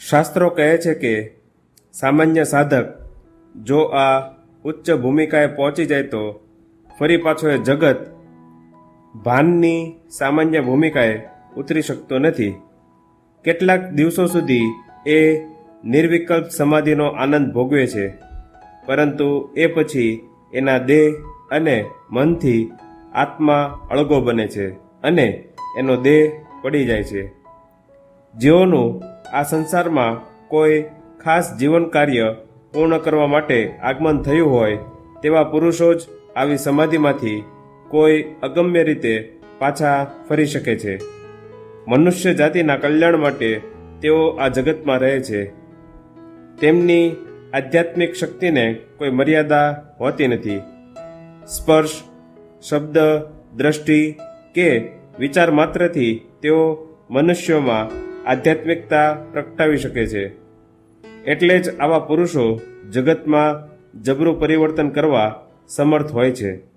શાસ્ત્રો કહે છે કે સામાન્ય સાધક જો આ ઉચ્ચ ભૂમિકાએ પહોંચી જાય તો ફરી પાછો એ જગત ભાનની સામાન્ય ભૂમિકાએ ઉતરી શકતો નથી. કેટલાક દિવસો સુધી એ નિર્વિકલ્પ સમાધિનો આનંદ ભોગવે છે, પરંતુ એ પછી એના દેહ અને મનથી આત્મા અળગો બને છે અને એનો દેહ પડી જાય છે. જેઓનું આ સંસારમાં કોઈ ખાસ જીવન કાર્ય પૂર્ણ કરવા માટે આગમન થયું હોય તેવા પુરુષો જ આવી સમાધિમાંથી કોઈ અગમ્ય રીતે પાછા ફરી શકે છે. મનુષ્ય જાતિના કલ્યાણ માટે તેઓ આ જગતમાં રહે છે. તેમની આધ્યાત્મિક શક્તિને કોઈ મર્યાદા હોતી નથી. સ્પર્શ, શબ્દ, દ્રષ્ટિ કે વિચાર માત્રથી તેઓ મનુષ્યોમાં આધ્યાત્મિકતા પ્રગટાવી શકે છે. એટલે જ આવા પુરુષો જગતમાં જબરું પરિવર્તન કરવા સમર્થ હોય છે.